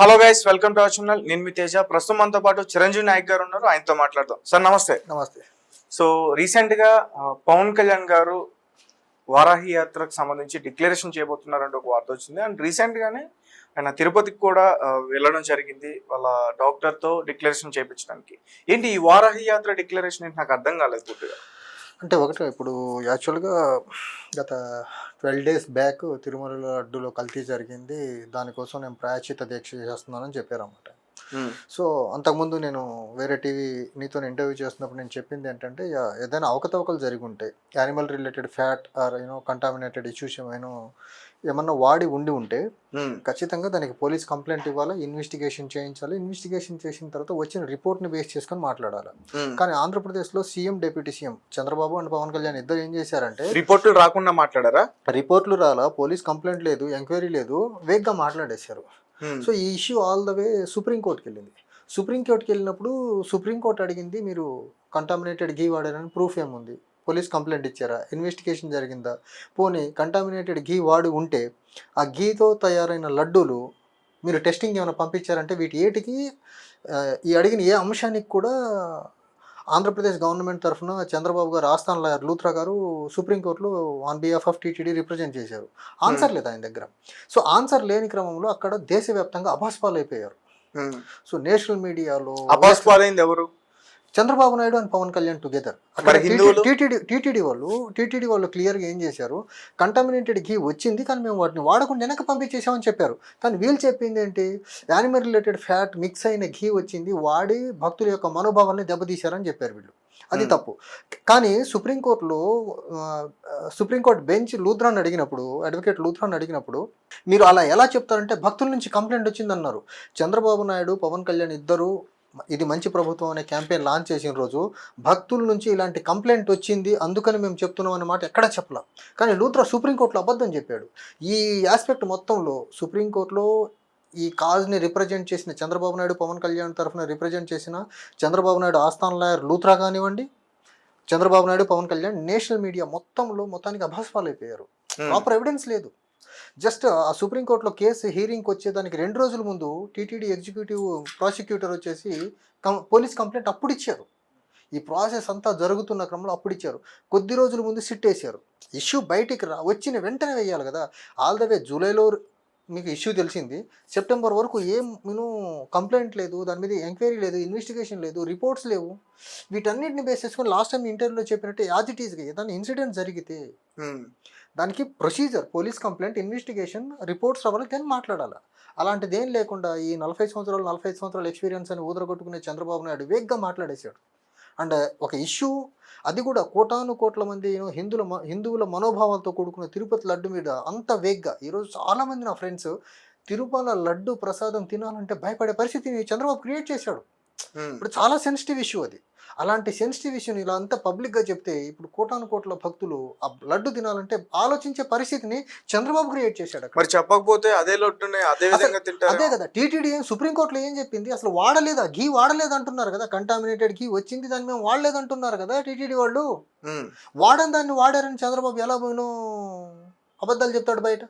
Hello guys welcome to our channel. నేను మీ తేజ. ప్రస్తుతం మనతో పాటు చిరంజీవి నాయక్ గారు ఉన్నారు. ఆయనతో మాట్లాడదాం. సార్ నమస్తే. నమస్తే. సో రీసెంట్గా పవన్ కళ్యాణ్ గారు వారాహి యాత్రకు సంబంధించి డిక్లరేషన్ చేయబోతున్నారంటే ఒక వార్త వచ్చింది. అండ్ రీసెంట్ గానే ఆయన తిరుపతికి కూడా వెళ్ళడం జరిగింది. వాళ్ళ డాక్టర్తో డిక్లరేషన్ చేయించడానికి. ఏంటి ఈ వారాహి యాత్ర డిక్లరేషన్ ఏంటి? నాకు అర్థం కాలేదు పూర్తిగా. అంటే ఒకటి ఇప్పుడు యాక్చువల్గా గత ట్వెల్వ్ డేస్ బ్యాక్ తిరుమల అడ్డులో కల్తీ జరిగింది. దానికోసం నేను ప్రాయశ్చిత దీక్ష చేస్తున్నానని చెప్పారన్నమాట. సో అంతకుముందు నేను వేరే టీవీ నీతో ఇంటర్వ్యూ చేస్తున్నప్పుడు నేను చెప్పింది ఏంటంటే ఏదైనా అవకతవకలు జరిగి ఉంటాయి animal related fat or you know contaminated issues ఏమైనా ఏమన్నా వాడి ఉండి ఉంటే ఖచ్చితంగా దానికి పోలీస్ కంప్లైంట్ ఇవ్వాలి ఇన్వెస్టిగేషన్ చేయించాలి? ఇన్వెస్టిగేషన్ చేసిన తర్వాత వచ్చిన రిపోర్ట్ని బేస్ చేసుకొని మాట్లాడాలి. కానీ ఆంధ్రప్రదేశ్లో CM deputy CM Chandrababu and Pavan Kalyan ఇద్దరు ఏం చేశారంటే రిపోర్టులు రాకుండా మాట్లాడారా? రిపోర్ట్లు రాలా పోలీస్ కంప్లైంట్ లేదు ఎంక్వైరీ లేదు వేగ్గా మాట్లాడేశారు. సో ఈ ఇష్యూ ఆల్ ద వే సుప్రీంకోర్టుకి వెళ్ళింది. సుప్రీంకోర్టుకి వెళ్ళినప్పుడు సుప్రీంకోర్టు అడిగింది మీరు కంటామినేటెడ్ ఘీ వాడారని ప్రూఫ్ ఏముంది? పోలీస్ కంప్లైంట్ ఇచ్చారా? ఇన్వెస్టిగేషన్ జరిగిందా? పోనీ కంటామినేటెడ్ ఘీ వాడి ఉంటే ఆ ఘీతో తయారైన లడ్డూలు మీరు టెస్టింగ్ ఏమైనా పంపించారంటే వీటి ఏటికి ఈ అడిగిన ఏ అంశానికి కూడా ఆంధ్రప్రదేశ్ గవర్నమెంట్ తరఫున చంద్రబాబు గారు ఆస్థాన్ లాయర్ లూత్రా గారు సుప్రీంకోర్టులో on behalf of TTD represent చేశారు. ఆన్సర్ లేదు ఆయన దగ్గర. సో ఆన్సర్ లేని క్రమంలో అక్కడ దేశవ్యాప్తంగా అభాస్పాలు అయిపోయారు ఉమ్. సో నేషనల్ మీడియాలో అబ్బాస్ పాలైంది ఎవరు? Chandrababu Naidu and Pavan Kalyan together? TTD TTD వాళ్ళు టీటీడీ వాళ్ళు క్లియర్గా ఏం చేశారు? కంటామినేటెడ్ ఘీ వచ్చింది కానీ మేము వాటిని వాడకుండా వెనక పంపించేసామని చెప్పారు. కానీ వీళ్ళు చెప్పింది ఏంటి? యానిమల్ రిలేటెడ్ ఫ్యాట్ మిక్స్ అయిన ఘీ వచ్చింది వాడి భక్తుల యొక్క మనోభావాల్ని దెబ్బతీశారని చెప్పారు వీళ్ళు. అది. తప్పు. కానీ సుప్రీంకోర్టులో సుప్రీంకోర్టు బెంచ్ లూథ్రాన్ అడిగినప్పుడు అడ్వకేట్ లూథ్రాన్ అడిగినప్పుడు మీరు అలా ఎలా చెప్తారంటే భక్తుల నుంచి కంప్లైంట్ వచ్చిందన్నారు. చంద్రబాబు నాయుడు పవన్ కళ్యాణ్ ఇద్దరు ఇది మంచి ప్రభుత్వం అనే క్యాంపెయిన్ లాంచ్ చేసిన రోజు భక్తుల నుంచి ఇలాంటి కంప్లైంట్ వచ్చింది. అందుకని మేము చెప్తున్నాం అనే మాట ఎక్కడా చెప్పలా. కానీ లూత్రా సుప్రీంకోర్టులో అబద్ధం చెప్పాడు. ఈ ఆస్పెక్ట్ మొత్తంలో సుప్రీంకోర్టులో ఈ కాజ్ని రిప్రజెంట్ చేసిన చంద్రబాబు నాయుడు పవన్ కళ్యాణ్ తరఫున రిప్రజెంట్ చేసిన చంద్రబాబు నాయుడు ఆస్థాన్ లాయర్ లూత్రా కానివ్వండి చంద్రబాబు నాయుడు పవన్ కళ్యాణ్ నేషనల్ మీడియా మొత్తంలో మొత్తానికి అభాస్పాలు అయిపోయారు. ప్రాపర్ ఎవిడెన్స్ లేదు. జస్ట్ ఆ సుప్రీంకోర్టులో కేసు హీరింగ్కి వచ్చేదానికి రెండు రోజుల ముందు టీటీడీ ఎగ్జిక్యూటివ్ ప్రాసిక్యూటర్ వచ్చేసి కం పోలీస్ కంప్లైంట్ అప్పుడు ఇచ్చారు ఈ ప్రాసెస్ అంతా జరుగుతున్న క్రమంలో అప్పుడు ఇచ్చారు కొద్ది రోజుల ముందు సిట్ వేసారు ఇష్యూ బయటికి రా వచ్చిన వెంటనే వేయాలి కదా. ఆల్ ద వే జూలైలో మీకు ఇష్యూ తెలిసింది. సెప్టెంబర్ వరకు ఏం నేను కంప్లైంట్ లేదు దాని మీద ఎంక్వైరీ లేదు ఇన్వెస్టిగేషన్ లేదు రిపోర్ట్స్ లేవు. వీటన్నిటిని బేస్ చేసుకొని లాస్ట్ టైం ఇంటర్వ్యూలో చెప్పినట్టు యాజ్ ఇట్ ఈస్గా ఏదైనా ఇన్సిడెంట్ జరిగితే దానికి procedure police complaint investigation reports రావాలి దాన్ని మాట్లాడాలి. అలాంటిది ఏం లేకుండా ఈ నలభై సంవత్సరాలు నలభై సంవత్సరాలు ఎక్స్పీరియన్స్ అని ఊదరగొట్టుకునే చంద్రబాబు నాయుడు వేగ్గా మాట్లాడేశాడు. అండ్ ఒక ఇష్యూ అది కూడా కోటాను కోట్ల మంది హిందువుల హిందువుల మనోభావాలతో కూడుకున్న తిరుపతి లడ్డు మీద అంత వేగ్గా ఈరోజు చాలామంది నా ఫ్రెండ్స్ తిరుపతి లడ్డు ప్రసాదం తినాలంటే భయపడే పరిస్థితిని చంద్రబాబు క్రియేట్ చేశాడు. ఇప్పుడు చాలా సెన్సిటివ్ ఇష్యూ అది. అలాంటి సెన్సిటివ్ ఇష్యూని ఇలా అంతా పబ్లిక్గా చెప్తే ఇప్పుడు కోటాను కోట్ల భక్తులు ఆ లడ్డు తినాలంటే ఆలోచించే పరిస్థితిని చంద్రబాబు క్రియేట్ చేశాడు మరి చెప్పకపోతే అదే లొట్టునే అదే విధంగా అదే తింటారు కదా టీటీడీ ఏం సుప్రీంకోర్టులో ఏం చెప్పింది? అసలు వాడలేదా? ఘీ వాడలేదు అంటున్నారు కదా కంటామినేటెడ్ ఘీ వచ్చింది దాన్ని మేము వాడలేదు అంటున్నారు కదా టీటీడీ వాళ్ళు? వాడని దాన్ని వాడారని చంద్రబాబు ఎలా అబద్ధాలు చెప్తాడు బయట.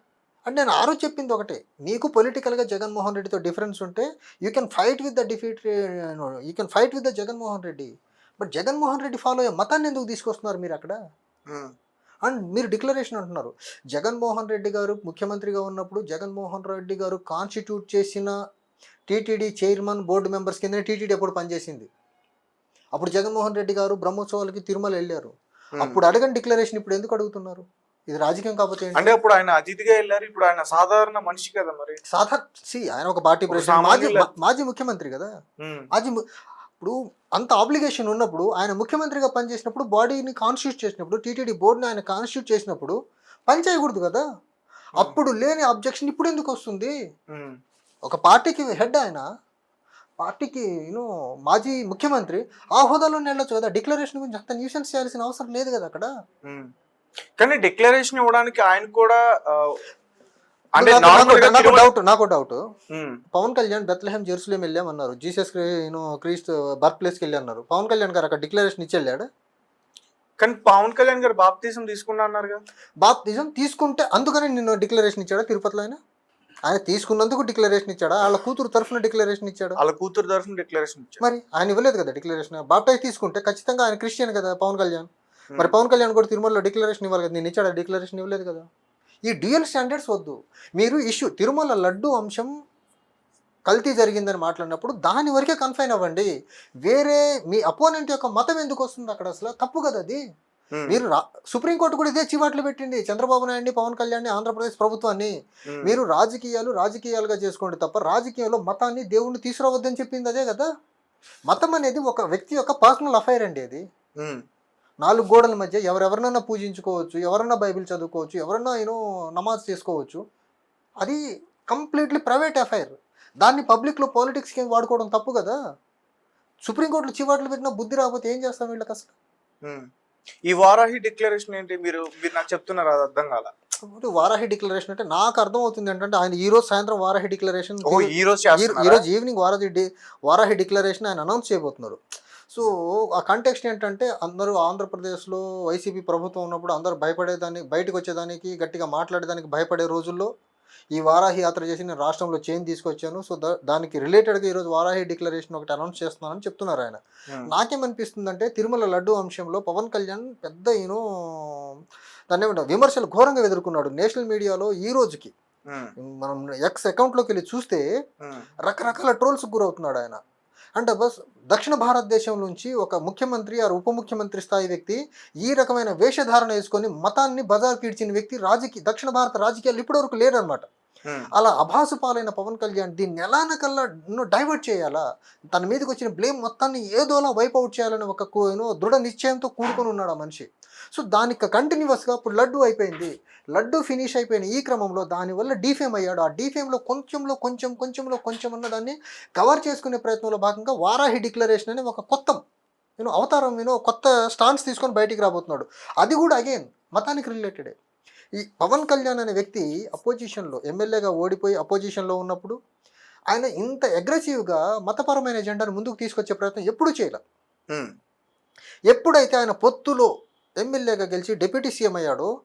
అంటే నేను ఆ రోజు చెప్పింది ఒకటే. నీకు పొలిటికల్గా జగన్మోహన్ రెడ్డితో డిఫరెన్స్ ఉంటే you can fight with the defeat you can fight with the Jaganmohan Reddy. But Jaganmohan Reddy follow అయ్యే మతాన్ని ఎందుకు తీసుకొస్తున్నారు మీరు అక్కడ? అండ్ మీరు డిక్లరేషన్ అంటున్నారు. జగన్మోహన్ రెడ్డి గారు ముఖ్యమంత్రిగా ఉన్నప్పుడు జగన్మోహన్ రెడ్డి గారు కాన్స్టిట్యూట్ చేసిన టీటీడీ చైర్మన్ బోర్డు మెంబర్స్ కింద టీటీడీ అప్పుడు పనిచేసింది? అప్పుడు జగన్మోహన్ రెడ్డి గారు బ్రహ్మోత్సవాలకి తిరుమల వెళ్ళారు. అప్పుడు అడగని డిక్లరేషన్ ఇప్పుడు ఎందుకు అడుగుతున్నారు? ఇది రాజకీయం కాకపోతే? అంటే అప్పుడు ఆయన అతిథిగా వెళ్ళారు ఇప్పుడు ఆయన సాధారణ మనిషి కదా మరి సాధారణ సి ఆయన ఒక పార్టీ ప్రెసిడెంట్ మాజీ మాజీ ముఖ్యమంత్రి కదా. మాజీ ఇప్పుడు అంత ఆబ్లిగేషన్ ఉన్నప్పుడు ఆయన ముఖ్యమంత్రిగా పనిచేసినప్పుడు బాడీని కాన్స్టిట్యూట్ చేసినప్పుడు టీటీడీ బోర్డుని ఆయన కాన్స్టిట్యూట్ చేసినప్పుడు పని చేయకూడదు కదా అప్పుడు లేని అబ్జెక్షన్ ఇప్పుడు ఎందుకు వస్తుంది. ఒక పార్టీకి హెడ్ ఆయన పార్టీకి యూనో మాజీ ముఖ్యమంత్రి ఆ హోదాలో వెళ్ళొచ్చు కదా డిక్లరేషన్ గురించి అంత న్యూసెన్స్ చేయాల్సిన అవసరం లేదు కదా అక్కడ. కానీ డిక్లరేషన్ ఇవ్వడానికి ఆయన కూడా అంటే నాకు- డౌట్ నాకు doubt. Pawan Kalyan Bethlehem Jerusalem వెళ్ళామన్నారు. Jesus క్రీస్తు బర్త్ ప్లేస్కి వెళ్ళి అన్నారు పవన్ కళ్యాణ్ గారు అక్కడ డిక్లరేషన్ ఇచ్చి వెళ్ళాడు కానీ పవన్ కళ్యాణ్ గారు బాప్తీసం తీసుకున్నా అన్నారుగా? బాప్తిజం తీసుకుంటే అందుకని నిన్ను డిక్లరేషన్ ఇచ్చాడా తిరుపతిలో ఆయన? ఆయన తీసుకున్నందుకు డిక్లరేషన్ ఇచ్చాడా? వాళ్ళ కూతురు తరఫున డిక్లరేషన్ ఇచ్చాడు? వాళ్ళ కూతురు తరఫున డిక్లరేషన్ ఇచ్చారు మరి ఆయన ఇవ్వలేదు కదా డిక్లరేషన్. బాప్టైజ్ తీసుకుంటే ఖచ్చితంగా ఆయన క్రిస్టియన్ కదా పవన్ కళ్యాణ్? మరి పవన్ కళ్యాణ్ కూడా తిరుమలలో డిక్లరేషన్ ఇవ్వాలి కదా నేను ఇచ్చాడు? డిక్లరేషన్ ఇవ్వలేదు కదా. ఈ డ్యూయల్ స్టాండర్డ్స్ వద్దు. మీరు ఇష్యూ తిరుమల లడ్డు అంశం కల్తీ జరిగిందని మాట్లాడినప్పుడు దాని వరకే కన్ఫైన్ అవ్వండి. వేరే మీ అపోనెంట్ యొక్క మతం ఎందుకు వస్తుంది అక్కడ అసలు? తప్పు కదా అది. మీరు రా సుప్రీంకోర్టు కూడా ఇదే చివాట్లు పెట్టింది. చంద్రబాబు నాయుడిని పవన్ కళ్యాణ్ని ఆంధ్రప్రదేశ్ ప్రభుత్వాన్ని. మీరు రాజకీయాలు రాజకీయాలుగా చేసుకోండి తప్ప రాజకీయాల్లో మతాన్ని దేవుణ్ణి తీసుకురావద్దని చెప్పింది అదే కదా. మతం అనేది ఒక వ్యక్తి యొక్క పర్సనల్ అఫైర్ అండి అది. నాలుగు గోడల మధ్య ఎవరెవరినైనా పూజించుకోవచ్చు ఎవరన్నా బైబిల్ చదువుకోవచ్చు ఎవరన్నా యూనో నమాజ్ చేసుకోవచ్చు. అది కంప్లీట్లీ ప్రైవేట్ అఫైర్ దాన్ని పబ్లిక్లో పాలిటిక్స్కి వాడుకోవడం తప్పు కదా? సుప్రీంకోర్టులో చివాట్లు పెట్టిన బుద్ధి రాకపోతే ఏం చేస్తాం వీళ్ళకి అసలు. ఈ వారాహి డిక్లరేషన్ ఏంటి? మీరు మీరు నాకు చెప్తున్నారు అది అర్థం కాల? ఇప్పుడు వారాహి డిక్లరేషన్ అంటే నాకు అర్థమవుతుంది ఏంటంటే ఆయన ఈ రోజు సాయంత్రం వారాహి డిక్లరేషన్ ఓ ఈ రోజు ఈవినింగ్ వారాహి వారాహి డిక్లరేషన్ ఆయన అనౌన్స్ చేయబోతున్నారు. సో ఆ కంటెక్స్ట్ ఏంటంటే అందరూ ఆంధ్రప్రదేశ్లో వైసీపీ ప్రభుత్వం ఉన్నప్పుడు అందరూ భయపడేదానికి బయటకు వచ్చేదానికి గట్టిగా మాట్లాడేదానికి భయపడే రోజుల్లో ఈ వారాహి యాత్ర చేసి నేను రాష్ట్రంలో చేంజ్ తీసుకొచ్చాను. సో దా- దానికి రిలేటెడ్గా ఈరోజు వారాహి డిక్లరేషన్ ఒకటి అనౌన్స్ చేస్తున్నానని చెప్తున్నారు ఆయన. నాకేమనిపిస్తుందంటే తిరుమల లడ్డు అంశంలో పవన్ కళ్యాణ్ పెద్ద యూనో దాన్ని ఏమంటారు విమర్శలు ఘోరంగా ఎదుర్కొన్నాడు నేషనల్ మీడియాలో ఈ రోజుకి. మనం ఎక్స్ అకౌంట్లోకి వెళ్ళి చూస్తే రకరకాల ట్రోల్స్ గురవుతున్నాడు ఆయన. అంటే బస్ దక్షిణ భారతదేశం నుంచి ఒక ముఖ్యమంత్రి ఆ ఉప ముఖ్యమంత్రి స్థాయి వ్యక్తి ఈ రకమైన వేషధారణ వేసుకొని మతాన్ని బజార్ కీడ్చిన వ్యక్తి రాజకీయ దక్షిణ భారత రాజకీయాలు ఇప్పటివరకు లేరనమాట అలా అభాసు పాలైన పవన్ కళ్యాణ్ దీన్ని ఎలానకల్లా డైవర్ట్ చేయాలా? తన మీదకి వచ్చిన బ్లేమ్ మొత్తాన్ని ఏదోలా వైప్ అవుట్ చేయాలని ఒక దృఢ నిశ్చయంతో కూడుకొని ఉన్నాడు ఆ మనిషి. సో దానికి కంటిన్యూస్గా ఇప్పుడు లడ్డు అయిపోయింది. లడ్డు ఫినిష్ అయిపోయిన ఈ క్రమంలో దానివల్ల డీఫేమ్ అయ్యాడు. ఆ డీఫేమ్లో కొంచెంలో కొంచెం కొంచెంలో కొంచెం ఉన్న దాన్ని కవర్ చేసుకునే ప్రయత్నంలో భాగంగా వారాహి డిక్లరేషన్ అనే ఒక కొత్త నేను అవతారం నేను కొత్త స్టాన్స్ తీసుకొని బయటికి రాబోతున్నాడు. అది కూడా అగైన్ మతానికి రిలేటెడే ఈ పవన్ కళ్యాణ్ అనే వ్యక్తి అపోజిషన్లో ఎమ్మెల్యేగా ఓడిపోయి అపోజిషన్లో ఉన్నప్పుడు ఆయన ఇంత అగ్రెసివ్గా మతపరమైన ఎజెండాను ముందుకు తీసుకొచ్చే ప్రయత్నం ఎప్పుడూ చేయలే. ఉమ్, ఎప్పుడైతే ఆయన పొత్తులో ఎమ్మెల్యేగా గెలిచి డిప్యూటీ సీఎం అయ్యాడో.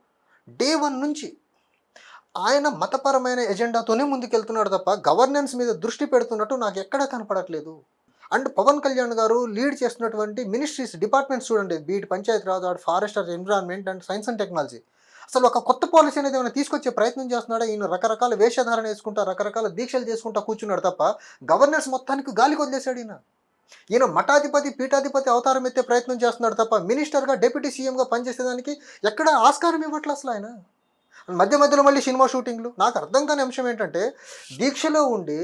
డే వన్ నుంచి ఆయన మతపరమైన ఎజెండాతోనే ముందుకెళ్తున్నాడు తప్ప గవర్నెన్స్ మీద దృష్టి పెడుతున్నట్టు నాకు ఎక్కడా కనపడట్లేదు. అండ్ పవన్ కళ్యాణ్ గారు లీడ్ చేస్తున్నటువంటి మినిస్ట్రీస్ డిపార్ట్మెంట్స్ చూడండి. Beat Panchayat Raj or forest environment and science and technology. అసలు ఒక కొత్త పాలసీ అనేది ఏమైనా తీసుకొచ్చే ప్రయత్నం చేస్తున్నాడా? ఈయన రకరకాల వేషధారణ వేసుకుంటా రకరకాల దీక్షలు చేసుకుంటా కూర్చున్నాడు తప్ప గవర్నెన్స్ మొత్తానికి గాలికి వదిలేశాడు ఈయన. ఈయన మఠాధిపతి పీఠాధిపతి అవతారం ఎత్తే ప్రయత్నం చేస్తున్నాడు తప్ప మినిస్టర్గా డిప్యూటీ సీఎంగా పనిచేసేదానికి ఎక్కడ ఆస్కారం ఇవ్వట్లే అసలు ఆయన? మధ్య మధ్యలో మళ్ళీ సినిమా షూటింగ్లు. నాకు అర్థం కాని అంశం ఏంటంటే దీక్షలో ఉండి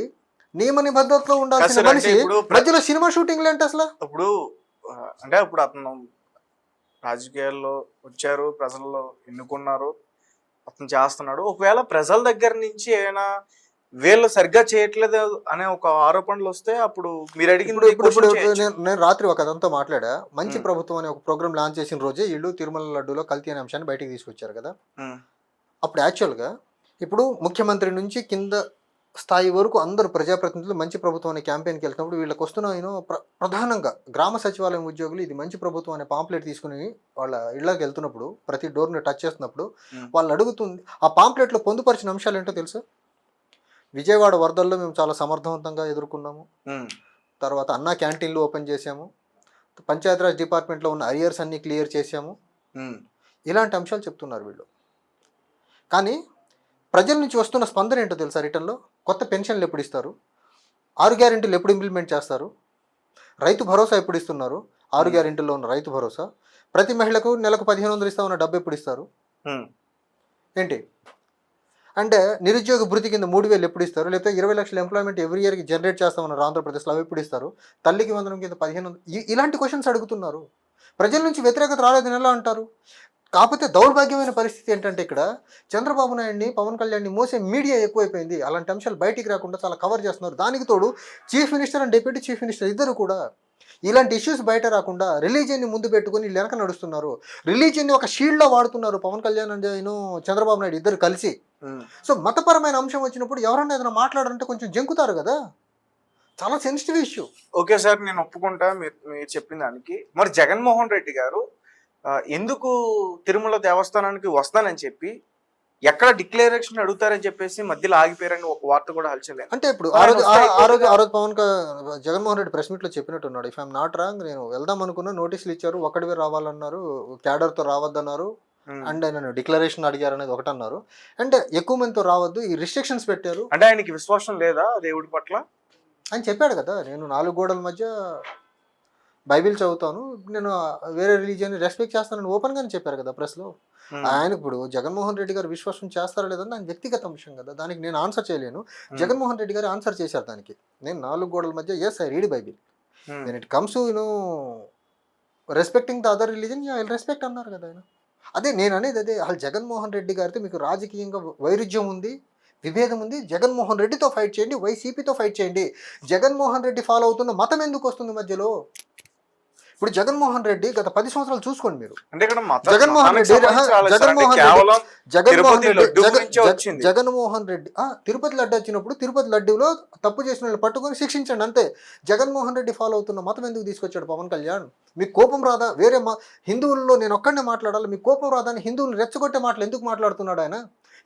నియమ నిబద్ధతలో ఉండాల్సిన మనిషి మధ్యలో సినిమా షూటింగ్లు ఏంటి అసలు? ఇప్పుడు అంటే ఇప్పుడు అతను రాజకీయాల్లో వచ్చారు ప్రజల్లో ఎన్నుకున్నారు అతను చేస్తున్నాడు. ఒకవేళ ప్రజల దగ్గర నుంచి ఏమైనా వీళ్ళు సరిగ్గా చేయట్లేదు అనే ఒక ఆరోపణలు వస్తే అప్పుడు మీరు ఇప్పుడు చేయొచ్చు. నేను రాత్రి ఒక అదంతా మాట్లాడా మంచి. ప్రభుత్వం అనే ఒక ప్రోగ్రామ్ లాంచ్ చేసిన రోజే వీళ్ళు తిరుమల లడ్డూలో కల్తీ అనే అంశాన్ని బయటికి తీసుకొచ్చారు కదా అప్పుడు యాక్చువల్గా ఇప్పుడు ముఖ్యమంత్రి నుంచి కింద స్థాయి వరకు అందరూ ప్రజాప్రతినిధులు మంచి ప్రభుత్వం అనే క్యాంపెయిన్కి వెళ్తున్నప్పుడు వీళ్ళకి వస్తున్న ప్రధానంగా గ్రామ సచివాలయం ఉద్యోగులు ఇది మంచి ప్రభుత్వం అనే పాంప్లెట్ తీసుకుని వాళ్ళ ఇళ్ళకి వెళ్తున్నప్పుడు ప్రతి డోర్ని టచ్ చేస్తున్నప్పుడు. వాళ్ళు అడుగుతుంది ఆ పాంప్లెట్లో పొందుపరిచిన అంశాలు ఏంటో తెలుసు విజయవాడ వరదల్లో మేము చాలా సమర్థవంతంగా ఎదుర్కొన్నాము. తర్వాత అన్నా క్యాంటీన్లు ఓపెన్ చేశాము. పంచాయతీరాజ్ డిపార్ట్మెంట్లో ఉన్న అరియర్స్ అన్నీ క్లియర్ చేశాము. ఉమ్, ఇలాంటి అంశాలు చెప్తున్నారు వీళ్ళు. కానీ ప్రజల నుంచి వస్తున్న స్పందన ఏంటో తెలుసా రిటర్న్లో? కొత్త పెన్షన్లు ఎప్పుడు ఇస్తారు? ఆరు గ్యారెంటీలు ఎప్పుడు ఇంప్లిమెంట్ చేస్తారు? రైతు భరోసా ఎప్పుడు ఇస్తున్నారు? ఆరు. గ్యారెంటీల్లో ఉన్న రైతు భరోసా. ప్రతి మహిళకు నెలకు పదిహేను వందలు ఇస్తామన్న డబ్బు ఎప్పుడు ఇస్తారు? ఏంటి? అంటే నిరుద్యోగ భృతి కింద మూడు వేలు ఎప్పుడు ఇస్తారు? లేకపోతే ఇరవై లక్షల ఎంప్లాయ్మెంట్ ఎవ్రీ ఇయర్కి జనరేట్ చేస్తామన్నారు ఆంధ్రప్రదేశ్లో అవి ఎప్పుడు ఇస్తారు? తల్లికి వందనం కింద పదిహేను ఇలాంటి క్వశ్చన్స్ అడుగుతున్నారు. ప్రజల నుంచి వ్యతిరేకత రాలేదని ఎలా అంటారు? కాకపోతే దౌర్భాగ్యమైన పరిస్థితి ఏంటంటే ఇక్కడ చంద్రబాబు నాయుడిని పవన్ కళ్యాణ్ని మోసే మీడియా ఎక్కువైపోయింది. అలాంటి అంశాలు బయటికి రాకుండా చాలా కవర్ చేస్తున్నారు. దానికి తోడు chief minister and deputy chief minister ఇద్దరు కూడా ఇలాంటి ఇష్యూస్ బయట రాకుండా రిలీజియన్ని ముందు పెట్టుకుని వెనక నడుస్తున్నారు. రిలీజియన్ని ఒక షీల్డ్లో వాడుతున్నారు పవన్ కళ్యాణ్ అండ్ నేను చంద్రబాబు నాయుడు ఇద్దరు కలిసి. సో మతపరమైన అంశం వచ్చినప్పుడు ఎవరన్నా ఏదైనా మాట్లాడారంటే కొంచెం జంకుతారు కదా? చాలా సెన్సిటివ్ ఇష్యూ ఓకే సార్ నేను ఒప్పుకుంటా మీరు మీరు చెప్పిన దానికి. మరి జగన్మోహన్ రెడ్డి గారు ఎందుకు తిరుమల దేవస్థానానికి వస్తానని చెప్పి ఎక్కడ డిక్లరేషన్ అడుగుతారని చెప్పేసి మధ్యలో ఆగిపోయారని ఒక వార్త కూడా హల్చలేదు అంటే ఇప్పుడు మరి ఆ రోజు ఆయన ఆ- ఆ రోజు వస్తే ఆ రోజు పవన్ జగన్మోహన్ రెడ్డి ప్రెస్ మీట్లో చెప్పినట్టున్నాడు ఇఫ్ ఐఎమ్ నాట్ రాంగ్ నేను వెళ్దాం అనుకున్నా నోటీసులు ఇచ్చారు ఒక్కడివే రావాలన్నారు క్యాడర్తో రావద్దన్నారు అండ్ ఆయన డిక్లరేషన్ అడిగారు అనేది ఒకటి అన్నారు అంటే ఎక్కువ మందితో రావద్దు ఈ రిస్ట్రిక్షన్స్ పెట్టారు. అంటే ఆయనకి విశ్వాసం లేదా దేవుడి పట్ల? అని చెప్పాడు కదా నేను నాలుగు గోడల మధ్య బైబిల్ చదువుతాను నేను వేరే రిలీజియన్ రెస్పెక్ట్ చేస్తానని ఓపెన్ గానే చెప్పారు కదా ప్రెస్లో ఉమ్. ఆయన ఇప్పుడు జగన్మోహన్ రెడ్డి గారు విశ్వాసం చేస్తారా లేదని దాని వ్యక్తిగత అంశం కదా దానికి నేను ఆన్సర్ చేయలేను. జగన్మోహన్ రెడ్డి గారు ఆన్సర్ చేశారు దానికి. నేను నాలుగు గోడల మధ్య yes I read Bible. When it comes you know respecting the other religion I respect అన్నారు కదా ఆయన. అదే నేను అనేది అదే అసలు జగన్మోహన్ రెడ్డి గారితో మీకు రాజకీయంగా వైరుధ్యం ఉంది విభేదం ఉంది జగన్మోహన్ రెడ్డితో ఫైట్ చేయండి వైసీపీతో ఫైట్ చేయండి. జగన్మోహన్ రెడ్డి ఫాలో అవుతున్న మతం ఎందుకు వస్తుంది మధ్యలో? ఇప్పుడు జగన్మోహన్ రెడ్డి గత పది సంవత్సరాలు చూసుకోండి మీరు. అంటే ఇక్కడ మత- జగన్మోహన్ రెడ్డి జగన్మోహన్ రెడ్డి జగన్మోహన్ రెడ్డి. జగన్మోహన్ రెడ్డి తిరుపతి లడ్డు వచ్చినప్పుడు తిరుపతి లడ్డూలో తప్పు చేసిన వాళ్ళు పట్టుకొని శిక్షించండి అంతే. జగన్మోహన్ రెడ్డి ఫాలో అవుతున్న మతం ఎందుకు తీసుకొచ్చాడు పవన్ కళ్యాణ్? మీకు కోపం రాదా? వేరే మా హిందువుల్లో నేను ఒక్కడనే మాట్లాడాలి మీకు కోపం రాదా అని హిందువులు రెచ్చగొట్టే మాటలు ఎందుకు మాట్లాడుతున్నాడు ఆయన?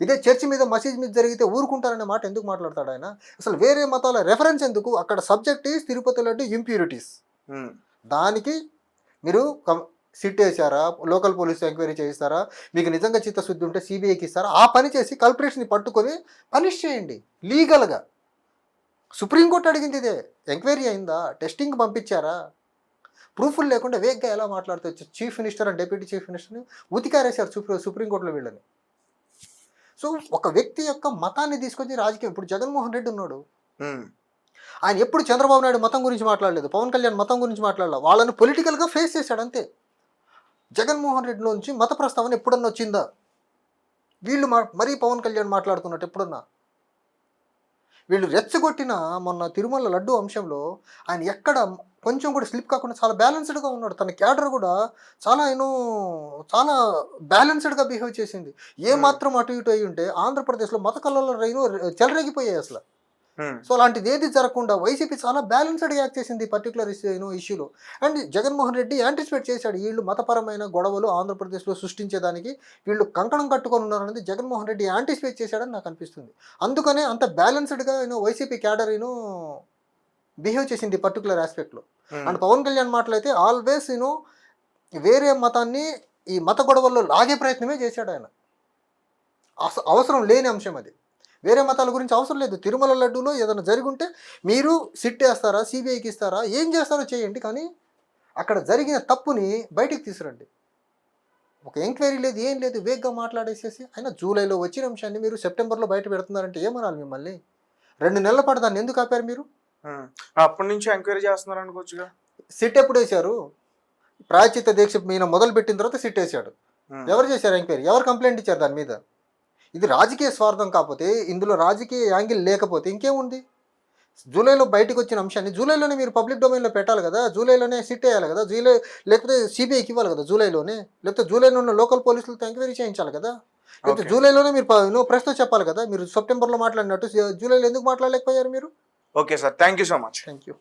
ఇదే చర్చి మీద మసీద్ మీద జరిగితే ఊరుకుంటారనే మాట ఎందుకు మాట్లాడతాడు ఆయన? అసలు వేరే మతాల రెఫరెన్స్ ఎందుకు? అక్కడ subject is Tirupati laddu impurities. దానికి మీరు సిట్ వేసారా? లోకల్ పోలీస్ ఎంక్వైరీ చేయిస్తారా? మీకు నిజంగా చిత్తశుద్ధి ఉంటే సిబిఐకి ఇస్తారా? ఆ పని చేసి కల్పరేషన్ని పట్టుకొని పనిష్ చేయండి లీగల్గా. సుప్రీంకోర్టు అడిగింది ఇదే. ఎంక్వైరీ అయిందా? టెస్టింగ్ పంపించారా? ప్రూఫ్లు లేకుండా వేగ్గా ఎలా మాట్లాడుతూ chief minister and deputy chief మినిస్టర్ని ఉతికారేశారు సుప్రీం సుప్రీంకోర్టులో వీళ్ళని. సో ఒక వ్యక్తి యొక్క మతాన్ని తీసుకొచ్చి రాజకీయం ఇప్పుడు జగన్మోహన్ రెడ్డి ఉన్నాడు. ఆయన ఎప్పుడు చంద్రబాబు నాయుడు మతం గురించి మాట్లాడలేదు పవన్ కళ్యాణ్ మతం గురించి మాట్లాడలేదు వాళ్ళని పొలిటికల్గా ఫేస్ చేశాడు అంతే. జగన్మోహన్ రెడ్డిలోంచి మత ప్రస్తావన ఎప్పుడన్నా వచ్చిందా? వీళ్ళు మా మరీ పవన్ కళ్యాణ్ మాట్లాడుతున్నట్టు ఎప్పుడన్నా? వీళ్ళు రెచ్చగొట్టిన మొన్న తిరుమల లడ్డు అంశంలో ఆయన ఎక్కడ కొంచెం కూడా స్లిప్ కాకుండా చాలా బ్యాలెన్స్డ్గా ఉన్నాడు. తన క్యాడర్ కూడా చాలా ఏనో చాలా బ్యాలెన్స్డ్గా బిహేవ్ చేసింది. ఏ మాత్రం అటు ఇటు అయి ఉంటే ఆంధ్రప్రదేశ్లో మత కళలో రైను చెలరేగిపోయాయి అసలు. సో అలాంటిది ఏది జరగకుండా వైసీపీ చాలా బ్యాలెన్స్డ్ యాక్ట్ చేసింది పర్టికులర్ ఇష్యూ ఇష్యూలో అండ్ జగన్మోహన్ రెడ్డి యాంటిసిపేట్ చేశాడు వీళ్ళు మతపరమైన గొడవలు ఆంధ్రప్రదేశ్లో సృష్టించేదానికి వీళ్ళు కంకణం కట్టుకొని ఉన్నారనేది జగన్మోహన్ రెడ్డి యాంటిసిపేట్ చేశాడని నాకు అనిపిస్తుంది. అందుకనే అంత బ్యాలెన్స్డ్గా you know YCP cadre you know behave చేసింది పర్టికులర్ ఆస్పెక్ట్లో ఉమ్. అండ్ పవన్ కళ్యాణ్ మాటలైతే ఆల్వేస్ యూనో వేరే మతాన్ని ఈ మత గొడవల్లో లాగే ప్రయత్నమే చేశాడు ఆయన. అవసరం లేని అంశం అది. వేరే మతాల గురించి అవసరం లేదు. తిరుమల లడ్డూలో ఏదైనా జరిగి ఉంటే మీరు సిట్ వేస్తారా సిబిఐకి ఇస్తారా ఏం చేస్తారో చేయండి. కానీ అక్కడ జరిగిన తప్పుని బయటికి తీసురండి ఒక ఎంక్వైరీ లేదు ఏం లేదు వేగ్గా మాట్లాడేసేసి అయినా జూలైలో వచ్చిన అంశాన్ని మీరు సెప్టెంబర్లో బయట పెడుతున్నారంటే ఏమనాలి మిమ్మల్ని? రెండు నెలల పాటు దాన్ని ఎందుకు ఆపారు మీరు. అప్పటి నుంచి ఎంక్వైరీ చేస్తున్నారు అనుకోవచ్చుగా. సిట్ ఎప్పుడు వేశారు? ప్రాయచిత్త దీక్ష ఈయన మొదలు పెట్టిన తర్వాత సిట్ వేశాడు. ఎవరు చేశారు ఎంక్వైరీ? ఎవరు కంప్లైంట్ ఇచ్చారు దాని మీద? ఇది రాజకీయ స్వార్థం కాకపోతే ఇందులో రాజకీయ యాంగిల్ లేకపోతే ఇంకేముంది? జూలైలో బయటకు వచ్చిన అంశాన్ని జూలైలోనే మీరు పబ్లిక్ డొమైన్లో పెట్టాలి కదా జూలైలోనే సిట్ వేయాలి కదా జూలై లేకపోతే సిబిఐకి ఇవ్వాలి కదా జూలైలోనే లేకపోతే జూలైలో ఉన్న లోకల్ పోలీసులతో ఎంక్వైరీ చేయించాలి కదా లేకపోతే. జూలైలోనే మీరు నువ్వు ప్రశ్న చెప్పాలి కదా మీరు సెప్టెంబర్లో మాట్లాడినట్టు జూలైలో ఎందుకు మాట్లాడలేకపోయారు మీరు? Okay sir thank you so much. Thank you.